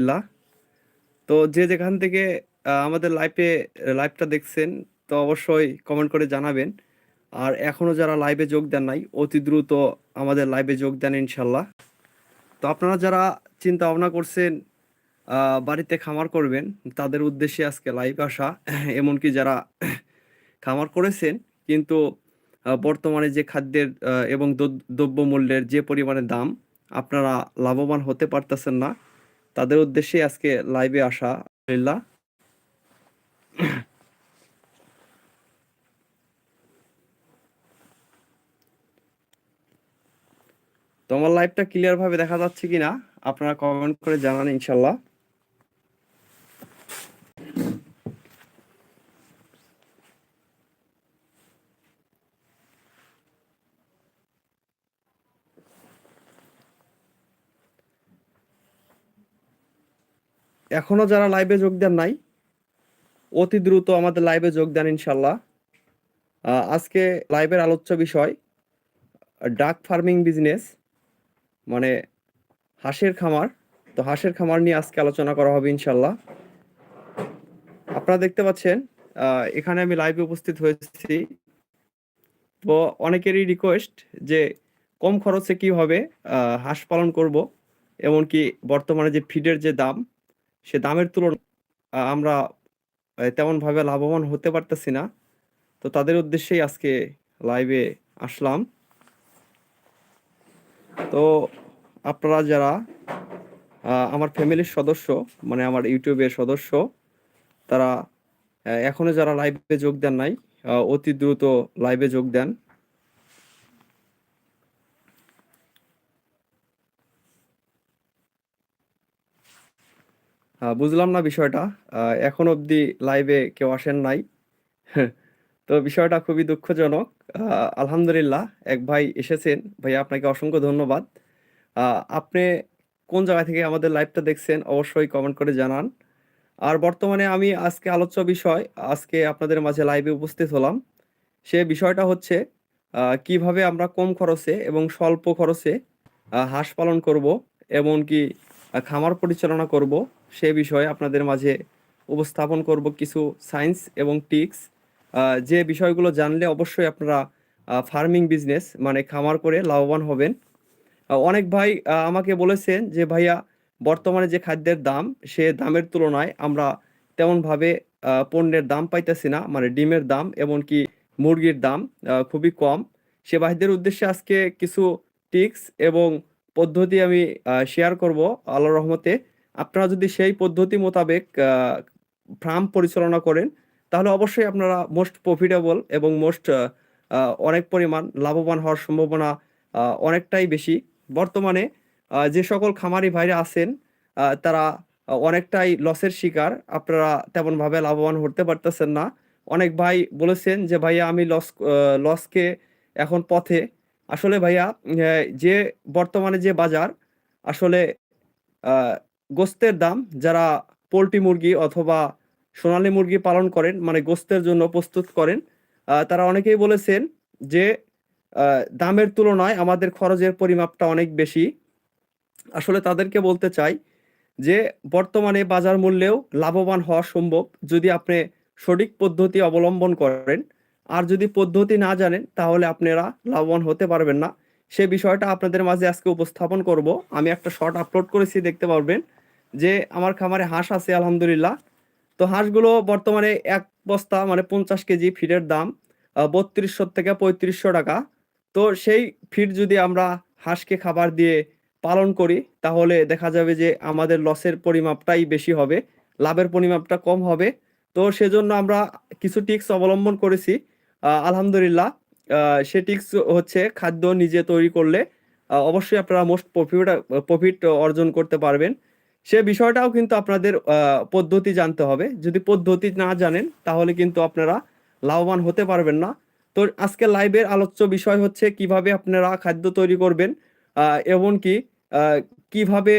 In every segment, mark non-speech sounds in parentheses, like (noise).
আলহামদুলিল্লাহ তো যে যেখান থেকে আমাদের লাইভে লাইভটা দেখছেন, তো অবশ্যই কমেন্ট করে জানাবেন। আর এখনও যারা লাইভে যোগ দেন নাই, অতি দ্রুত আমাদের লাইভে যোগ দেন ইনশাল্লাহ তো আপনারা যারা চিন্তা ভাবনা করছেন বাড়িতে খামার করবেন, তাদের উদ্দেশ্যে আজকে লাইভ আসা, এমনকি যারা খামার করেছেন, কিন্তু বর্তমানে যে খাদ্যের এবং দ্রব- দ্রব্যমূল্যের যে পরিমাণে দাম, আপনারা লাভবান হতে পারতেছেন না। তাদের উদ্দেশ্যে আজকে লাইভে আসা, আলহামদুলিল্লাহ। তোমার লাইভটা ক্লিয়ার ভাবে দেখা যাচ্ছে কিনা, আপনারা কমেন্ট করে জানান ইনশাল্লাহ এখনও যারা লাইভে যোগ দেন নাই, অতি দ্রুত আমাদের লাইভে যোগ দেন ইনশাল্লাহ আজকে লাইভের আলোচ্য বিষয় ডাক ফার্মিং বিজনেস মানে হাঁসের খামার। তো হাঁসের খামার নিয়ে আজকে আলোচনা করা হবে ইনশাল্লাহ আপনারা দেখতে পাচ্ছেন এখানে আমি লাইভে উপস্থিত হয়েছি। তো অনেকেরই রিকোয়েস্ট যে কম খরচে কীভাবে হাঁস পালন করব, এমনকি বর্তমানে যে ফিডের যে দাম সে দামের তুলনায় আমরা তেমনভাবে লাভবান হতে পারতেছি না। তো তাদের উদ্দেশ্যেই আজকে লাইভে আসলাম। তো আপনারা যারা আমার ফ্যামিলির সদস্য মানে আমার ইউটিউবের সদস্য, তারা এখনও যারা লাইভে যোগ দেন নাই অতি দ্রুত লাইভে যোগ দেন। বুঝলাম না বিষয়টা। এখন অবধি লাইভে কেউ আসেন নাই। (laughs) তো বিষয়টা খুবই দুঃখজনক। আলহামদুলিল্লাহ, এক ভাই এসেছেন। ভাই আপনাকে অসংখ্য ধন্যবাদ। আপনি কোন জায়গা থেকে আমাদের লাইভটা দেখছেন, অবশ্যই কমেন্ট করে জানান। আর বর্তমানে আমি আজকে আলোচ্য বিষয়, আজকে আপনাদের মাঝে লাইভে উপস্থিত হলাম। সে বিষয়টা হচ্ছে কীভাবে আমরা কম খরচে এবং স্বল্প খরচে হাঁস পালন করব, এমনকি খামার পরিচালনা করব সে বিষয়ে আপনাদের মাঝে উপস্থাপন করব কিছু সায়েন্স এবং টিক্স যে বিষয়গুলো জানলে অবশ্যই আপনারা ফার্মিং বিজনেস মানে খামার করে লাভবান হবেন। অনেক ভাই আমাকে বলেছেন যে, ভাইয়া, বর্তমানে যে খাদ্যের দাম, সে দামের তুলনায় আমরা তেমনভাবে পণ্যের দাম পাইতেছি না। মানে ডিমের দাম এমনকি মুরগির দাম খুবই কম। সে ভাইদের উদ্দেশ্যে আজকে কিছু টিক্স এবং পদ্ধতি আমি শেয়ার করব আল্লাহর রহমতে। আপনারা যদি সেই পদ্ধতি মোতাবেক ফার্ম পরিচালনা করেন, তাহলে অবশ্যই আপনারা মোস্ট প্রফিটেবল এবং মোস্ট অনেক পরিমাণ লাভবান হওয়ার সম্ভাবনা অনেকটাই বেশি। বর্তমানে যে সকল খামারি ভাইরা আছেন তারা অনেকটাই লসের শিকার। আপনারা তেমনভাবে লাভবান হতে পারতেছেন না। অনেক ভাই বলেছেন যে, ভাইয়া, আমি লস লসকে এখন পথে। আসলে ভাইয়া যে বর্তমানে যে বাজার, আসলে গোস্তের দাম যারা পোলট্রি মুরগি অথবা সোনালী মুরগি পালন করেন মানে গোস্তের জন্য প্রস্তুত করেন তারা অনেকেই বলেছেন যে দামের তুলনায় আমাদের খরচের পরিমাপটা অনেক বেশি। আসলে তাদেরকে বলতে চাই যে, বর্তমানে বাজার মূল্যেও লাভবান হওয়া সম্ভব যদি আপনি সঠিক পদ্ধতি অবলম্বন করেন। আর যদি পদ্ধতি না জানেন, তাহলে আপনারা লাভবান হতে পারবেন না। সে বিষয়টা আপনাদের মাঝে আজকে উপস্থাপন করব। আমি একটা শর্ট আপলোড করেছি, দেখতে পারবেন। যে আমার খামারে হাঁস আছে, আলহামদুলিল্লাহ। তো হাঁসগুলো বর্তমানে এক বস্তা মানে পঞ্চাশ কেজি ফিডের দাম বত্রিশশো থেকে পঁয়ত্রিশশো টাকা। তো সেই ফিড যদি আমরা হাঁসকে খাবার দিয়ে পালন করি, তাহলে দেখা যাবে যে আমাদের লসের পরিমাপটাই বেশি হবে, লাভের পরিমাপটা কম হবে। তো সেজন্য আমরা কিছু টিক্স অবলম্বন করেছি আলহামদুলিল্লাহ। সে টিক্স হচ্ছে খাদ্য নিজে তৈরি করলে অবশ্যই আপনারা মোস্ট প্রফিট প্রফিট অর্জন করতে পারবেন। সে বিষয়টাও কিন্তু আপনাদের পদ্ধতি জানতে হবে। যদি পদ্ধতি না জানেন, তাহলে কিন্তু আপনারা লাভবান হতে পারবেন না। তো আজকে লাইভের আলোচ্য বিষয় হচ্ছে কীভাবে আপনারা খাদ্য তৈরি করবেন এমনকি কীভাবে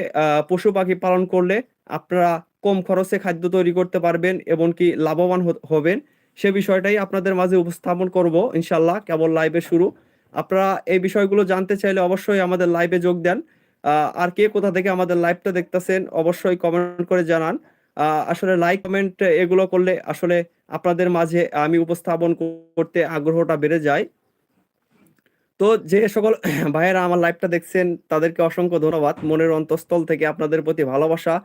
পশু পাখি পালন করলে আপনারা কম খরচে খাদ্য তৈরি করতে পারবেন এবং কি লাভবান হবেন, সে বিষয়টাই আপনাদের মাঝে উপস্থাপন করব ইনশাল্লাহ কেবল লাইভে শুরু। আপনারা এই বিষয়গুলো জানতে চাইলে অবশ্যই আমাদের লাইভে যোগ দেন। আর কে কোথা থেকে আমাদের লাইভটা দেখতেছেন, অবশ্যই কমেন্ট করে জানান। আসলে লাইক কমেন্ট এগুলো করলে আসলে আপনাদের মাঝে আমি উপস্থাপন করতে আগ্রহটা বেড়ে যায়। তো যে সকল (coughs) ভাইয়েরা আমার লাইভটা দেখছেন, তাদেরকে অসংখ্য ধন্যবাদ। মনের অন্তঃস্থল থেকে আপনাদের প্রতি ভালোবাসা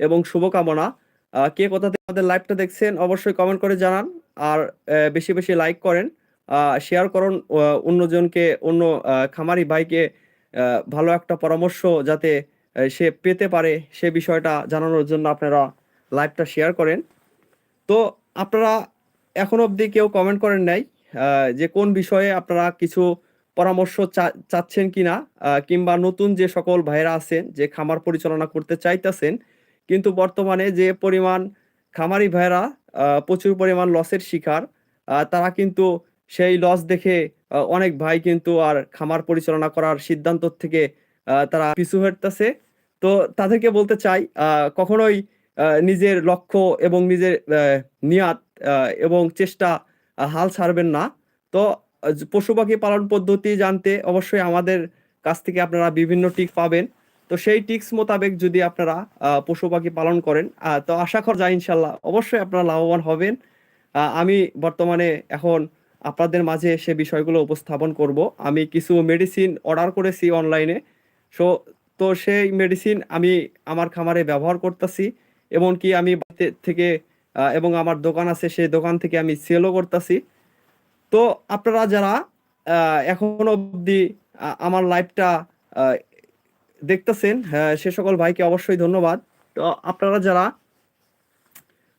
এবং শুভকামনা। কে কোথা থেকে আমাদের লাইভটা দেখছেন, অবশ্যই কমেন্ট করে জানান। আর বেশি বেশি লাইক করেন। শেয়ার করুন অন্যজনকে, অন্য খামারি ভাইকে ভালো একটা পরামর্শ যাতে সে পেতে পারে সে বিষয়টা জানানোর জন্য আপনারা লাইভটা শেয়ার করেন। তো আপনারা এখন অবধি কেউ কমেন্ট করেন নাই যে কোন বিষয়ে আপনারা কিছু পরামর্শ চাচ্ছেন কিনা কিংবা নতুন যে সকল ভাইরা আছেন, যে খামার পরিচালনা করতে চাইতেছেন, কিন্তু বর্তমানে যে পরিমাণ খামারি ভাইরা প্রচুর পরিমাণ লসের শিকার তারা কিন্তু সেই লস দেখে অনেক ভাই কিন্তু আর খামার পরিচালনা করার সিদ্ধান্ত থেকে তারা পিছু হটতেছে। তো তাদেরকে বলতে চাই কখনোই নিজের লক্ষ্য এবং নিজের নিয়াত এবং চেষ্টা হাল ছাড়বেন না। তো পশু পাখি পালন পদ্ধতি জানতে অবশ্যই আমাদের কাছ থেকে আপনারা বিভিন্ন টিক পাবেন। তো সেই টিক্স মোতাবেক যদি আপনারা পশু পাখি পালন করেন তো আশা করা যায় ইনশাল্লাহ অবশ্যই আপনারা লাভবান হবেন। আমি বর্তমানে এখন আপনাদের মাঝে সে বিষয়গুলো উপস্থাপন করব। আমি কিছু মেডিসিন অর্ডার করেছি অনলাইনে সো তো সেই মেডিসিন আমি আমার খামারে ব্যবহার করতেছি। এমনকি আমি থেকে এবং আমার দোকান আছে সেই দোকান থেকে আমি সেলও করতেছি। তো আপনারা যারা এখনও অবধি আমার লাইভটা দেখতেছেন হ্যাঁ, সে সকল ভাইকে অবশ্যই ধন্যবাদ। তো আপনারা যারা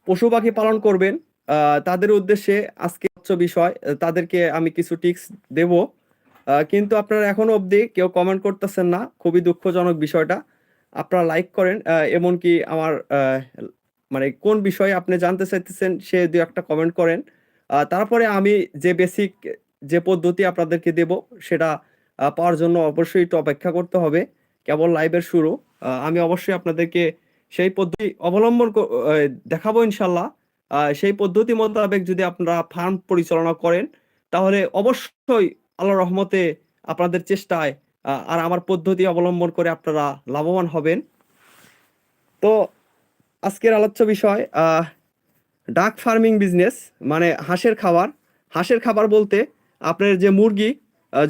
পশু পাখি পালন করবেন তাদের উদ্দেশ্যে আজকে হচ্ছে বিষয় তাদেরকে আমি কিছু টিপস দেব। কিন্তু আপনারা এখনও অবধি কেউ কমেন্ট করতেছেন না, খুবই দুঃখজনক বিষয়টা। আপনারা লাইক করেন এমনকি আমার মানে কোন বিষয়ে আপনি জানতে চাইতেছেন সে দু একটা কমেন্ট করেন। তারপরে আমি যে বেসিক যে পদ্ধতি আপনাদেরকে দেব, সেটা পাওয়ার জন্য অবশ্যই একটু অপেক্ষা করতে হবে, কেবল লাইভের শুরু। আমি অবশ্যই আপনাদেরকে সেই পদ্ধতি অবলম্বন দেখাবো ইনশাল্লাহ। সেই পদ্ধতি মোতাবেক যদি আপনারা ফার্ম পরিচালনা করেন, তাহলে অবশ্যই আল্লাহ রহমতে আপনাদের চেষ্টায় আর আমার পদ্ধতি অবলম্বন করে আপনারা লাভবান হবেন। তো আজকের আলোচ্য বিষয় ডাক ফার্মিং বিজনেস মানে হাঁসের খাবার। হাঁসের খাবার বলতে আপনার যে মুরগি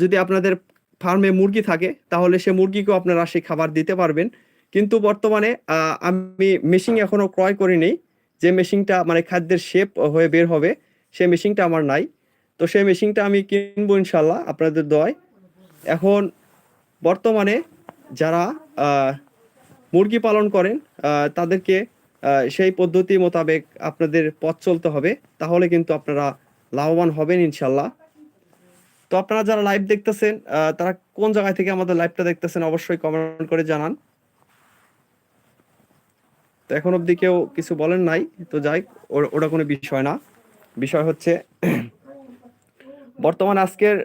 যদি আপনাদের ফার্মে মুরগি থাকে, তাহলে সে মুরগিকেও আপনারা সেই খাবার দিতে পারবেন। কিন্তু বর্তমানে আমি মেশিন এখনও ক্রয় করিনি যে মেশিনটা মানে খাদ্যের শেপ হয়ে বের হবে, সেই মেশিনটা আমার নাই। তো সেই মেশিনটা আমি কিনবো ইনশাল্লাহ আপনাদের দয় এখন বর্তমানে যারা মুরগি পালন করেন তাদেরকে সেই পদ্ধতি মোতাবেক আপনাদের পথ চলতে হবে। তাহলে কিন্তু আপনারা লাভবান হবেন ইনশাল্লাহ তো আপনারা যারা লাইভ দেখতেছেন তারা কোন জায়গা থেকে আমাদের লাইভটা দেখতেছেন অবশ্যই কমেন্ট করে জানান। এখন অবধি কেউ কিছু বলেন নাই। তো যাই ওটা কোনো বিষয় না। বিষয় হচ্ছে, বর্তমান আজকের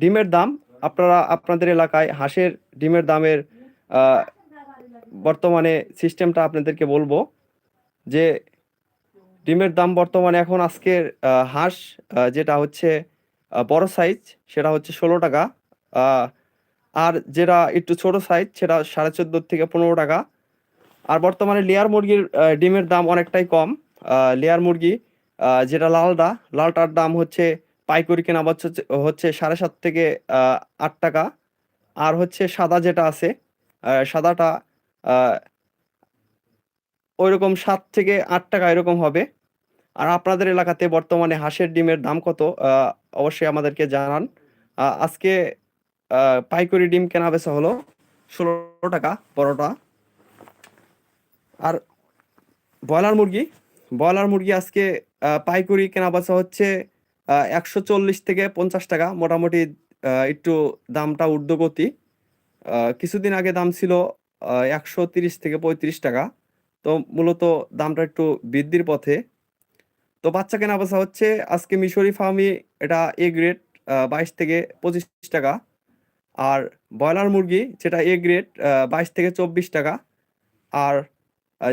ডিমের দাম, আপনারা, আপনাদের এলাকায় হাঁসের ডিমের দামের বর্তমানে সিস্টেমটা আপনাদেরকে বলব যে, ডিমের দাম বর্তমানে এখন আজকের হাঁস যেটা হচ্ছে বড় সাইজ, সেটা হচ্ছে ষোলো টাকা। আর যেটা একটু ছোট সাইজ, সেটা সাড়ে চোদ্দ থেকে পনেরো টাকা। আর বর্তমানে লেয়ার মুরগির ডিমের দাম অনেকটাই কম। লেয়ার মুরগি যেটা লালটা লালটার দাম হচ্ছে পাইকারি কেনা হচ্ছে হচ্ছে সাড়ে সাত থেকে আট টাকা। আর হচ্ছে সাদা যেটা আছে সাদাটা আহ, ওইরকম সাত থেকে আট টাকা এরকম হবে। আর আপনাদের এলাকাতে বর্তমানে হাঁসের ডিমের দাম কত অবশ্যই আমাদেরকে জানান। আজকে পাইকারি ডিম কেনা বেচা হলো ষোলো টাকা বড়টা আর ব্রয়লার মুরগি ব্রয়লার মুরগি আজকে পাইকারি কেনা বেচা হচ্ছে একশো চল্লিশ থেকে পঞ্চাশ টাকা, মোটামুটি একটু দামটা ঊর্ধ্বগতি। কিছুদিন আগে দাম ছিল একশো তিরিশ থেকে পঁয়ত্রিশ টাকা। তো মূলত দামটা একটু বৃদ্ধির পথে। তো বাচ্চা কেনা বেচা হচ্ছে, আজকে মিশরি ফার্মি এটা এ গ্রেড বাইশ থেকে পঁচিশ টাকা। আর ব্রয়লার মুরগি, যেটা এ গ্রেড বাইশ থেকে চব্বিশ টাকা। আর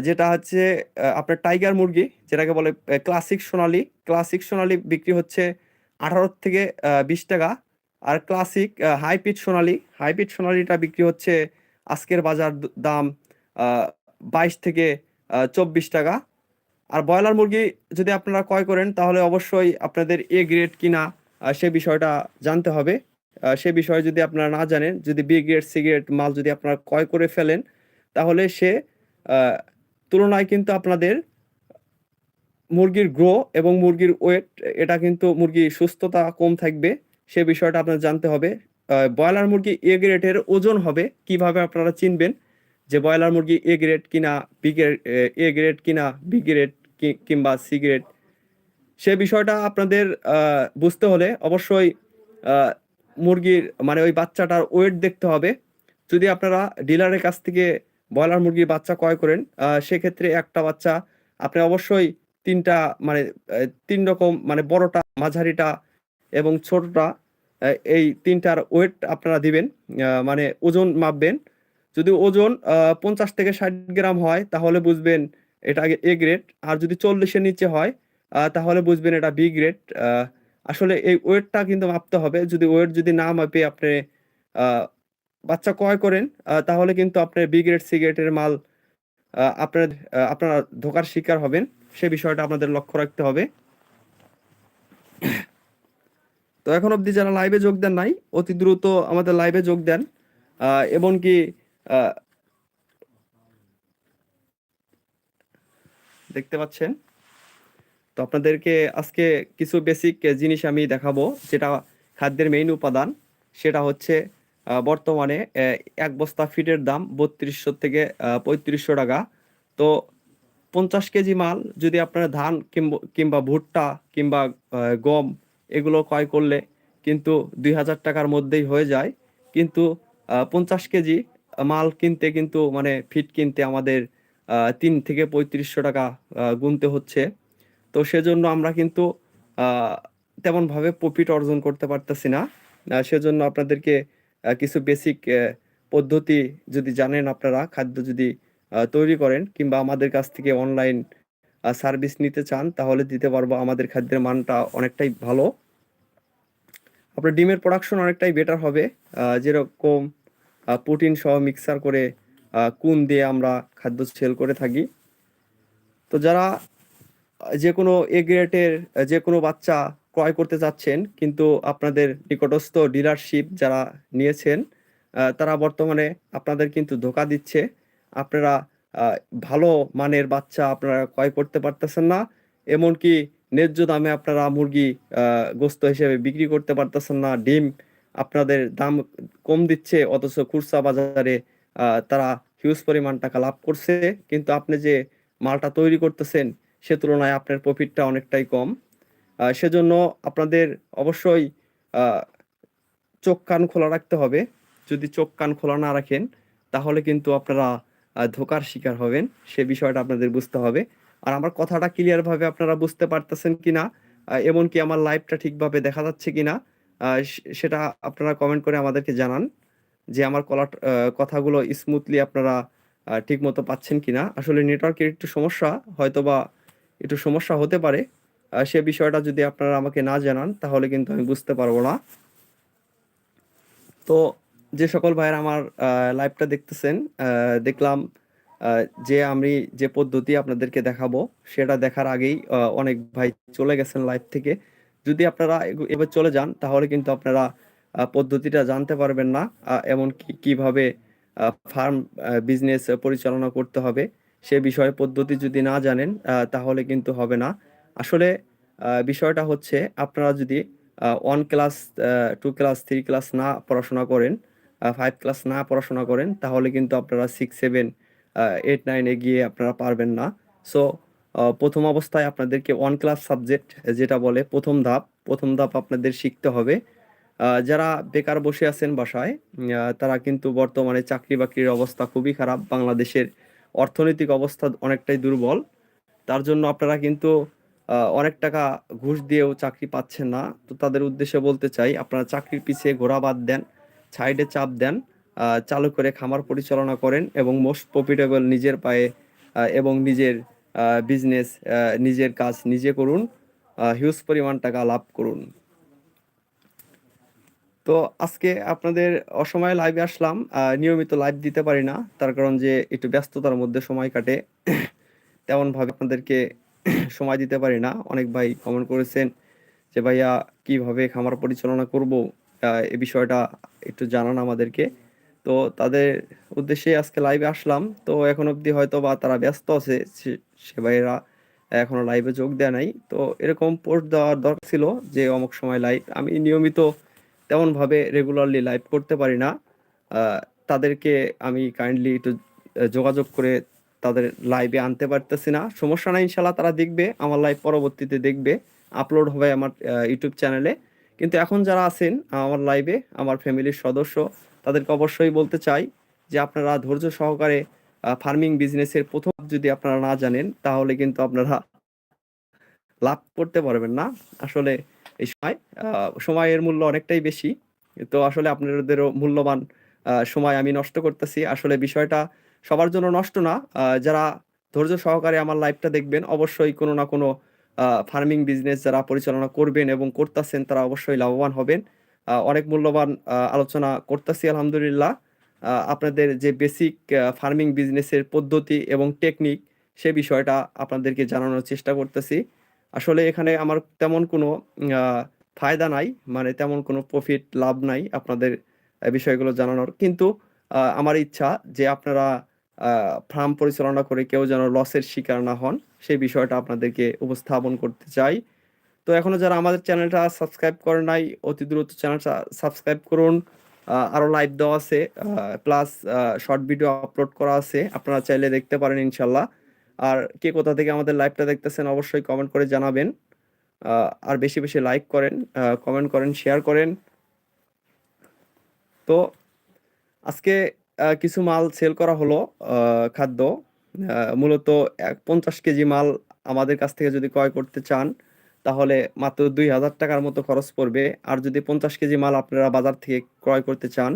যেটা হচ্ছে আপনার টাইগার মুরগি, যেটাকে বলে ক্লাসিক সোনালি। ক্লাসিক সোনালি বিক্রি হচ্ছে আঠারো থেকে বিশ টাকা। আর ক্লাসিক হাই পিচ সোনালি হাই সোনালিটা বিক্রি হচ্ছে আজকের বাজার দাম বাইশ থেকে চব্বিশ টাকা। আর ব্রয়লার মুরগি যদি আপনারা ক্রয় করেন, তাহলে অবশ্যই আপনাদের এ গ্রেড কিনা সে বিষয়টা জানতে হবে। সে বিষয়ে যদি আপনারা না জানেন, যদি বি গ্রেড, সি গ্রেড মাল যদি আপনারা ক্রয় করে ফেলেন, তাহলে সে তুলনায় কিন্তু আপনাদের মুরগির গ্রো এবং মুরগির ওয়েট এটা কিন্তু মুরগির সুস্থতা কম থাকবে। সে বিষয়টা আপনার জানতে হবে। ব্রয়লার মুরগি এ গ্রেডের ওজন হবে, কীভাবে আপনারা চিনবেন যে ব্রয়লার মুরগি এ গ্রেড কিনা বি গ্রেড এ গ্রেড কিনা বি গ্রেড কিংবা সি গ্রেড সে বিষয়টা আপনাদের বুঝতে হলে অবশ্যই মুরগির মানে ওই বাচ্চাটার ওয়েট দেখতে হবে। যদি আপনারা ডিলারের কাছ থেকে ব্রয়লার মুরগির বাচ্চা ক্রয় করেন সেক্ষেত্রে একটা বাচ্চা আপনি অবশ্যই তিনটা মানে তিন রকম মানে বড়টা, মাঝারিটা এবং ছোটটা এই তিনটার ওয়েট আপনারা দিবেন মানে ওজন মাপবেন। যদি ওজন পঞ্চাশ থেকে ষাট গ্রাম হয়, তাহলে বুঝবেন এটা এ গ্রেড আর যদি চল্লিশের নিচে হয় তাহলে বুঝবেন এটা বি গ্রেড আসলে এই ওয়েটটা কিন্তু মাপতে হবে। যদি ওয়েট যদি না মাপে আপনি বাচ্চা ক্রয় করেন তাহলে কিন্তু আপনার বি গ্রেড সি গ্রেডের মাল আপনার আপনারা ধোকার শিকার হবেন। সে বিষয়টা আপনাদের লক্ষ্য রাখতে হবে। তো এখন অবধি যারা লাইভে যোগ দেন নাই অতি দ্রুত আমাদের লাইভে যোগ দেন। এমনকি আহ, দেখতে পাচ্ছেন? তো আপনাদেরকে আজকে কিছু বেসিক জিনিস আমি দেখাবো যেটা খাদ্যের মেইন উপাদান। সেটা হচ্ছে বর্তমানে এক বস্তা ফিটের দাম বত্রিশশো থেকে পঁয়ত্রিশশো টাকা। তো পঞ্চাশ কেজি মাল যদি আপনারা ধান কিংবা- ভুট্টা কিংবা গম এগুলো ক্রয় করলে কিন্তু দুই হাজার টাকার মধ্যেই হয়ে যায়। কিন্তু পঞ্চাশ কেজি মাল কিনতে কিন্তু মানে ফিট কিনতে আমাদের তিন থেকে পঁয়ত্রিশশো টাকা গুনতে হচ্ছে। তো সেজন্য আমরা কিন্তু তেমনভাবে প্রফিট অর্জন করতে পারতেছি না। সেজন্য আপনাদেরকে কিছু বেসিক পদ্ধতি যদি জানেন আপনারা, খাদ্য যদি তৈরি করেন কিংবা আমাদের কাছ থেকে অনলাইন সার্ভিস নিতে চান, তাহলে দিতে পারব আমাদের খাদ্যের মানটা অনেকটাই ভালো। আপনার ডিমের প্রোডাকশন অনেকটাই বেটার হবে। যেরকম প্রোটিন সহ মিক্সার করে কুন দিয়ে আমরা খাদ্য সেল করে থাকি। তো যারা যে কোনো এ গ্রেডের যে কোনো বাচ্চা ক্রয় করতে চাচ্ছেন কিন্তু আপনাদের নিকটস্থ ডিলারশিপ যারা নিয়েছেন তারা বর্তমানে আপনাদের কিন্তু ধোকা দিচ্ছে। আপনারা ভালো মানের বাচ্চা আপনারা ক্রয় করতে পারতেছেন না, এমনকি ন্যায্য দামে আপনারা মুরগি গোস্ত হিসেবে বিক্রি করতে পারতেছেন না, ডিম আপনাদের দাম কম দিচ্ছে, অথচ খুচরা বাজারে তারা হিউজ পরিমাণ টাকা লাভ করছে। কিন্তু আপনি যে মালটা তৈরি করতেছেন, সে তুলনায় আপনার প্রফিটটা অনেকটাই কম। সেজন্য আপনাদের অবশ্যই চোখ কান খোলা রাখতে হবে। যদি চোখ কান খোলা না রাখেন তাহলে কিন্তু আপনারা ধোকার শিকার হবেন। সে বিষয়টা আপনাদের বুঝতে হবে। আর আমার কথাটা ক্লিয়ারভাবে আপনারা বুঝতে পারতেছেন কি না এমনকি আমার লাইভটা ঠিকভাবে দেখা যাচ্ছে আহ, সে- সেটা আপনারা কমেন্ট করে আমাদেরকে জানান যে আমার কলা কথাগুলো স্মুথলি আপনারা ঠিক মতো পাচ্ছেন কিনা। আসলে নেটওয়ার্কের একটু সমস্যা হয়তোবা একটু সমস্যা হতে পারে। সে বিষয়টা যদি আপনারা আমাকে না জানান তাহলে কিন্তু আমি বুঝতে পারব না। তো যে সকল ভাইয়েরা আমার লাইভটা দেখতেছেন দেখলাম যে আমি যে পদ্ধতি আপনাদেরকে দেখাবো সেটা দেখার আগেই অনেক ভাই চলে গেছেন লাইভ থেকে। যদি আপনারা এবার চলে যান তাহলে কিন্তু আপনারা পদ্ধতিটা জানতে পারবেন না আহ, এমনকি কীভাবে ফার্ম বিজনেস পরিচালনা করতে হবে। সে বিষয়ে পদ্ধতি যদি না জানেন তাহলে কিন্তু হবে না। আসলে বিষয়টা হচ্ছে আপনারা যদি one class two class three class না পড়াশোনা করেন ফাইভ ক্লাস না পড়াশোনা করেন, তাহলে কিন্তু আপনারা সিক্স সেভেন এইট নাইনে গিয়ে আপনারা পারবেন না। সো প্রথম অবস্থায় আপনাদেরকে ওয়ান ক্লাস সাবজেক্ট যেটা বলে প্রথম ধাপ প্রথম ধাপ আপনাদের শিখতে হবে। যারা বেকার বসে আছেন বাসায় তারা কিন্তু বর্তমানে চাকরি বাকরির অবস্থা খুবই খারাপ, বাংলাদেশের অর্থনৈতিক অবস্থা অনেকটাই দুর্বল। তার জন্য আপনারা কিন্তু অনেক টাকা ঘুষ দিয়েও চাকরি পাচ্ছেন না। তো তাদের উদ্দেশ্যে বলতে চাই, আপনারা চাকরির পিছিয়ে ঘোরা বাদ দেন সাইডে চাপ দেন চালু করে খামার পরিচালনা করেন এবং মোস্ট প্রফিটেবল নিজের পায়ে এবং নিজের বিজনেস নিজের কাজ নিজে করুন হিউজ পরিমাণ টাকা লাভ করুন। তো আজকে আপনাদের অসময়ে লাইভে আসলাম নিয়মিত লাইভ দিতে পারি না, তার কারণ যে একটু ব্যস্ততার মধ্যে সময় কাটে, তেমনভাবে আপনাদেরকে সময় দিতে পারি না। অনেক ভাই কমেন্ট করেছেন যে, ভাইয়া, কীভাবে খামার পরিচালনা করব? এ বিষয়টা একটু জানান আমাদেরকে। তো তাদের উদ্দেশ্যে আজকে লাইভে আসলাম। তো এখন অবধি হয়তো বা তারা ব্যস্ত আছে, সে- ভাইয়েরা এখনও লাইভে যোগ দেয় নাই। তো এরকম পোস্ট দেওয়ার দরকার ছিল যে, অমুক সময় লাইভ আমি নিয়মিত তেমনভাবে রেগুলারলি লাইভ করতে পারি না। তাদেরকে আমি কাইন্ডলি একটু যোগাযোগ করে তাদের লাইভে আনতে পারতেছি না। সমস্যা নাই ইনশাল্লাহ তারা দেখবে, আমার লাইভ পরবর্তীতে দেখবে আপলোড হবে আমার ইউটিউব চ্যানেলে কিন্তু এখন যারা আছেন, আমার লাইভে আমার ফ্যামিলির সদস্য, তাদেরকে অবশ্যই বলতে চাই যে আপনারা ধৈর্য সহকারে ফার্মিং বিজনেসের প্রথম যদি আপনারা না জানেন, তাহলে কিন্তু আপনারা লাভ করতে পারবেন না। আসলে এই সময় সময়ের মূল্য অনেকটাই বেশি। তো আসলে আপনাদেরও মূল্যবান সময় আমি নষ্ট করতেছি। আসলে বিষয়টা সবার জন্য নষ্ট না। যারা ধৈর্য সহকারে আমার লাইভটা দেখবেন, অবশ্যই কোনো না কোনো ফার্মিং বিজনেস যারা পরিচালনা করবেন এবং করতেছেন, তারা অবশ্যই লাভবান হবেন। অনেক মূল্যবান আলোচনা করতেছি, আলহামদুলিল্লাহ। আপনাদের যে বেসিক ফার্মিং বিজনেসের পদ্ধতি এবং টেকনিক সে বিষয়টা আপনাদেরকে জানানোর চেষ্টা করতেছি। আসলে এখানে আমার তেমন কোনো ফায়দা নাই মানে তেমন কোনো প্রফিট লাভ নাই আপনাদের বিষয়গুলো জানানোর। কিন্তু আমার ইচ্ছা যে আপনারা ফার্ম পরিচালনা করে কেউ যেন লসের শিকার না হন, সেই বিষয়টা আপনাদেরকে উপস্থাপন করতে চাই। তো এখনও যারা আমাদের চ্যানেলটা সাবস্ক্রাইব করে নাই, অতি দ্রুত চ্যানেলটা সাবস্ক্রাইব করুন। আরও আরও লাইভ দেওয়া আছে প্লাস শর্ট ভিডিও আপলোড করা আছে, আপনারা চাইলে দেখতে পারেন ইনশাল্লাহ। আর কে কোথা থেকে আমাদের লাইভটা দেখতেছেন অবশ্যই কমেন্ট করে জানাবেন। আর বেশি বেশি লাইক করেন কমেন্ট করেন শেয়ার করেন। তো আজকে কিছু মাল সেল করা হলো খাদ্য। মূলত পঞ্চাশ কেজি মাল আমাদের কাছ থেকে যদি ক্রয় করতে চান, তাহলে মাত্র দুই হাজার টাকার মতো খরচ পড়বে। আর যদি পঞ্চাশ কেজি মাল আপনারা বাজার থেকে ক্রয় করতে চান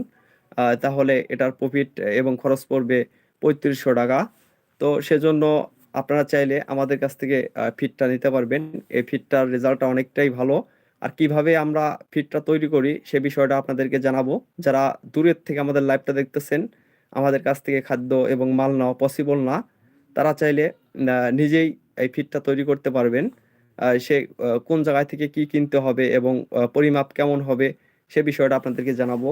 তাহলে এটার প্রফিট এবং খরচ পড়বে পঁয়ত্রিশশো টাকা। তো সেজন্য আপনারা চাইলে আমাদের কাছ থেকে ফিডটা নিতে পারবেন। এই ফিডটার রেজাল্টটা অনেকটাই ভালো। আর কীভাবে আমরা ফিটটা তৈরি করি সে বিষয়টা আপনাদেরকে জানাব। যারা দূরের থেকে আমাদের লাইভটা দেখতেছেন, আমাদের কাছ থেকে খাদ্য এবং মাল নেওয়া পসিবল না, তারা চাইলে নিজেই এই ফিটটা তৈরি করতে পারবেন। সে কোন জায়গায় থেকে কি কিনতে হবে এবং পরিমাপ কেমন হবে সে বিষয়টা আপনাদেরকে জানাব।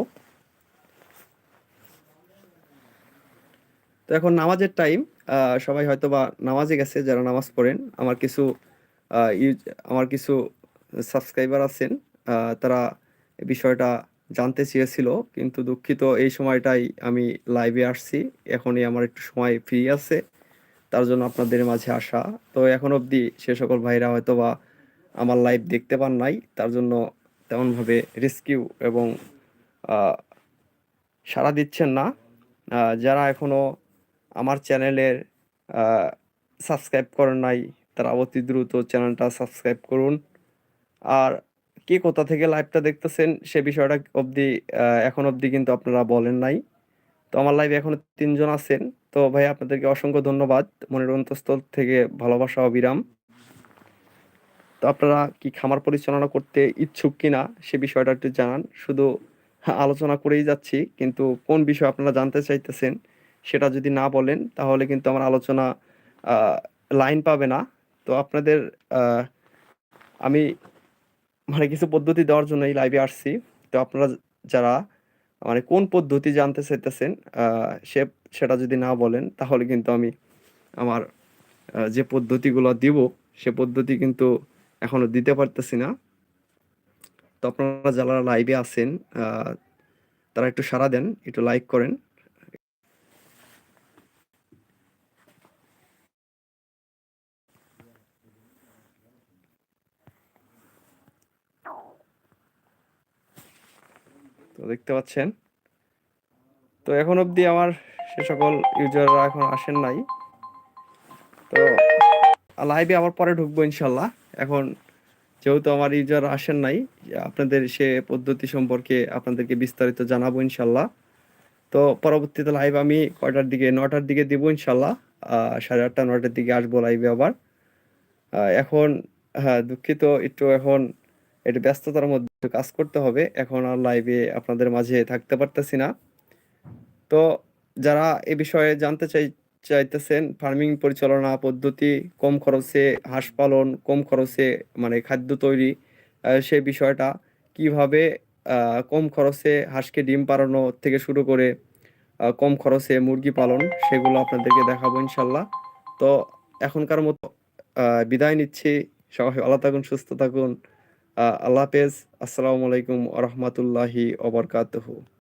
তো এখন নামাজের টাইম সবাই হয়তো বা নামাজে গেছে, যারা নামাজ পড়েন। আমার কিছু আমার কিছু সাবস্ক্রাইবার আছেন তারা বিষয়টা জানতে চেয়েছিল, কিন্তু দুঃখিত এই সময়টাই আমি লাইভে আসছি। এখনই আমার একটু সময় ফ্রি আছে, তার জন্য আপনাদের মাঝে আসা। তো এখন অবধি সে সকল ভাইরা হয়তো বা আমার লাইভ দেখতে পান নাই, তার জন্য তেমনভাবে রেস্কিউ এবং সাড়া দিচ্ছেন না। যারা এখনও আমার চ্যানেলের সাবস্ক্রাইব করেন নাই, তারা অতি দ্রুত চ্যানেলটা সাবস্ক্রাইব করুন। আর কে কোথা থেকে লাইভটা দেখতেছেন, সে বিষয়টা অবধি এখন অবধি কিন্তু আপনারা বলেন নাই। তো আমার লাইভে এখনও তিনজন আছেন। তো ভাই, আপনাদেরকে অসংখ্য ধন্যবাদ। মনের অন্তঃস্থল থেকে ভালোবাসা, অবিরাম। তো আপনারা কি খামার পরিচালনা করতে ইচ্ছুক কিনা, সে বিষয়টা একটু জানান। শুধু আলোচনা করেই যাচ্ছি, কিন্তু কোন বিষয় আপনারা জানতে চাইতেছেন, সেটা যদি না বলেন, তাহলে কিন্তু আমার আলোচনা লাইন পাবে না। তো আপনাদের আমি মানে কিছু পদ্ধতি দেওয়ার জন্য এই লাইভে আসছি। তো আপনারা যারা মানে কোন পদ্ধতি জানতে চাইতেছেন সে, সেটা যদি না বলেন, তাহলে কিন্তু আমি আমার যে পদ্ধতিগুলো দিব, সে পদ্ধতি কিন্তু এখনও দিতে পারতেছি না। তো আপনারা যারা লাইভে আছেন তারা একটু সাড়া দেন, একটু লাইক করেন। তো দেখতে পাচ্ছেন। তো এখন অবধি আমার সে সকল ইউজাররা এখন আসেন নাই। তো লাইভে আবার পরে ঢুকবো ইনশাল্লাহ এখন যেহেতু আমার ইউজার আসেন নাই, আপনাদের সে পদ্ধতি সম্পর্কে আপনাদেরকে বিস্তারিত জানাব ইনশাল্লাহ তো পরবর্তীতে লাইভ আমি কয়টার দিকে নটার দিকে দিব ইনশাল্লাহ সাড়ে আটটা নটার দিকে আসব লাইভে আবার। এখন হ্যাঁ দুঃখিত, একটু এখন একটু ব্যস্ততার মধ্যে কাজ করতে হবে। এখন আর লাইভে আপনাদের মাঝে থাকতে পারতেছি না। তো যারা এ বিষয়ে জানতে চাই, চাইতেছেন ফার্মিং পরিচালনা পদ্ধতি, কম খরচে হাঁস পালন, কম খরচে মানে খাদ্য তৈরি সে বিষয়টা কীভাবে কম খরচে হাঁসকে ডিম পাড়ানো থেকে শুরু করে কম খরচে মুরগি পালন, সেগুলো আপনাদেরকে দেখাবো ইনশাল্লাহ তো এখনকার মতো বিদায় নিচ্ছি। সবাই ভালো থাকুন, সুস্থ থাকুন। আল্লাহ হাফেজ। আসসালামু আলাইকুম আ রহমতুল্লাহি ওবরকাতুহু